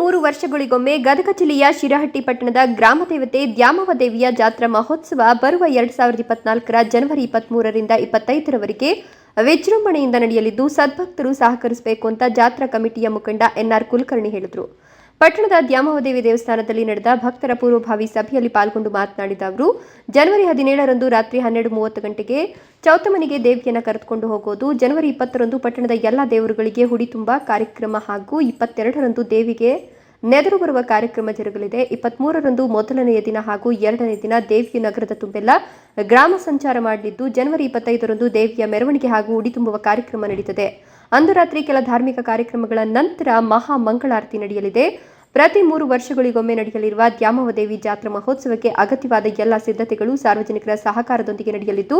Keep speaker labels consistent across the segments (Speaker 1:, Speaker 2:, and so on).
Speaker 1: ಮೂರು ವರ್ಷಗಳಿಗೊಮ್ಮೆ ಗದಗ ಜಿಲ್ಲೆಯ ಶಿರಹಟ್ಟಿ ಪಟ್ಟಣದ ಗ್ರಾಮ ದೇವತೆ ದ್ಯಾಮವ ದೇವಿಯ ಜಾತ್ರಾ ಮಹೋತ್ಸವ ಬರುವ ಎರಡ್ ಸಾವಿರದ ಇಪ್ಪತ್ನಾಲ್ಕರ ಜನವರಿ ಇಪ್ಪತ್ಮೂರರಿಂದ ಇಪ್ಪತ್ತೈದರವರೆಗೆ ವಿಜೃಂಭಣೆಯಿಂದ ನಡೆಯಲಿದ್ದು, ಸದ್ಭಕ್ತರು ಸಹಕರಿಸಬೇಕು ಅಂತ ಜಾತ್ರಾ ಕಮಿಟಿಯ ಮುಖಂಡ ಎನ್ಆರ್ ಕುಲಕರ್ಣಿ ಹೇಳಿದರು. ಪಟ್ಟಣದ ದ್ಯಾಮವದೇವಿ ದೇವಸ್ಥಾನದಲ್ಲಿ ನಡೆದ ಭಕ್ತರ ಪೂರ್ವಭಾವಿ ಸಭೆಯಲ್ಲಿ ಪಾಲ್ಗೊಂಡು ಮಾತನಾಡಿದ ಅವರು, ಜನವರಿ ಹದಿನೇಳರಂದು ರಾತ್ರಿ ಹನ್ನೆರಡು ಮೂವತ್ತು ಗಂಟೆಗೆ ಚೌತಮನಿಗೆ ದೇವಿಯನ್ನು ಕರೆದುಕೊಂಡು ಹೋಗೋದು, ಜನವರಿ ಇಪ್ಪತ್ತರಂದು ಪಟ್ಟಣದ ಎಲ್ಲ ದೇವರುಗಳಿಗೆ ಹುಡಿ ತುಂಬ ಕಾರ್ಯಕ್ರಮ ಹಾಗೂ ಇಪ್ಪತ್ತೆರಡರಂದು ದೇವಿಗೆ ನೆದರು ಬರುವ ಕಾರ್ಯಕ್ರಮ ಜರುಗಲಿದೆ. ಇಪ್ಪತ್ಮೂರರಂದು ಮೊದಲನೆಯ ದಿನ ಹಾಗೂ ಎರಡನೇ ದಿನ ದೇವಿಯ ನಗರದ ತುಂಬೆಲ್ಲ ಗ್ರಾಮ ಸಂಚಾರ ಮಾಡಲಿದ್ದು, ಜನವರಿ ಇಪ್ಪತ್ತೈದರಂದು ದೇವಿಯ ಮೆರವಣಿಗೆ ಹಾಗೂ ಉಡಿ ತುಂಬುವ ಕಾರ್ಯಕ್ರಮ ನಡೆಯುತ್ತದೆ ಅಂದು ರಾತ್ರಿ ಕೆಲ ಧಾರ್ಮಿಕ ಕಾರ್ಯಕ್ರಮಗಳ ನಂತರ ಮಹಾ ಮಂಗಳಾರತಿ ನಡೆಯಲಿದೆ. ಪ್ರತಿ ಮೂರು ವರ್ಷಗಳಿಗೊಮ್ಮೆ ನಡೆಯಲಿರುವ ದ್ಯಾಮವದೇವಿ ಜಾತ್ರಾ ಮಹೋತ್ಸವಕ್ಕೆ ಅಗತ್ಯವಾದ ಎಲ್ಲ ಸಿದ್ಧತೆಗಳು ಸಾರ್ವಜನಿಕರ ಸಹಕಾರದೊಂದಿಗೆ ನಡೆಯಲಿದ್ದು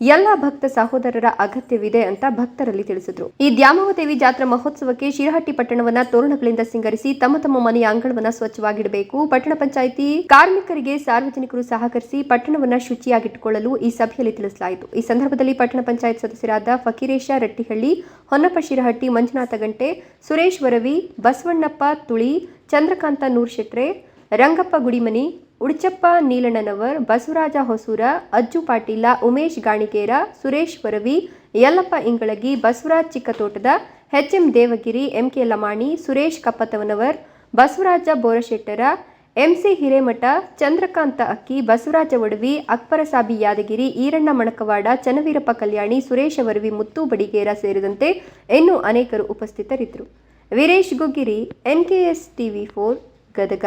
Speaker 1: ಎಲ್ಲ ಭಕ್ತ ಸಹೋದರರ ಅಗತ್ಯವಿದೆ ಅಂತ ಭಕ್ತರಲ್ಲಿ ತಿಳಿಸಿದ್ರು. ಈ ದ್ಯಾಮವದೇವಿ ಜಾತ್ರಾ ಮಹೋತ್ಸವಕ್ಕೆ ಶಿರಹಟ್ಟಿ ಪಟ್ಟಣವನ್ನ ತೋರಣಗಳಿಂದ ಸಿಂಗರಿಸಿ ತಮ್ಮ ತಮ್ಮ ಮನೆಯ ಅಂಗಳವನ್ನ ಸ್ವಚ್ಛವಾಗಿಡಬೇಕು. ಪಟ್ಟಣ ಪಂಚಾಯಿತಿ ಕಾರ್ಮಿಕರಿಗೆ ಸಾರ್ವಜನಿಕರು ಸಹಕರಿಸಿ ಪಟ್ಟಣವನ್ನ ಶುಚಿಯಾಗಿಟ್ಟುಕೊಳ್ಳಲು ಈ ಸಭೆಯಲ್ಲಿ ತಿಳಿಸಲಾಯಿತು. ಈ ಸಂದರ್ಭದಲ್ಲಿ ಪಟ್ಟಣ ಪಂಚಾಯತ್ ಸದಸ್ಯರಾದ ಫಕೀರೇಶ Rattihalli, Honnappa Shirahatti, Manjunatha Gante Suresh Varavi Basavannappa Tuli, Chandrakanta Noor Shetre Rangappa Gudimani Udchappa Neelannanavar, Basavaraj Hosur, Ajju Patil, Umesh Ganikere Suresh Varavi, Yallappa Ingalagi, Basavaraj Chikkatotad, HM Devagiri M K Lamani, Suresh Kappatavanavar Basavaraj Borashettar, MC Hiremath, Chandrakant Akki, Basavaraj Odavi ಅಕ್ಬರಸಾಬಿ Yadgir, Iranna ಮಣಕವಾಡ, Channaveerappa ಕಲ್ಯಾಣಿ, ಸುರೇಶ ವರವಿ, ಮುತ್ತು ಬಡಿಗೇರ ಸೇರಿದಂತೆ ಇನ್ನೂ ಅನೇಕರು ಉಪಸ್ಥಿತರಿದ್ದರು. Veeresh Guggiri N K NKS TV four, Gadag.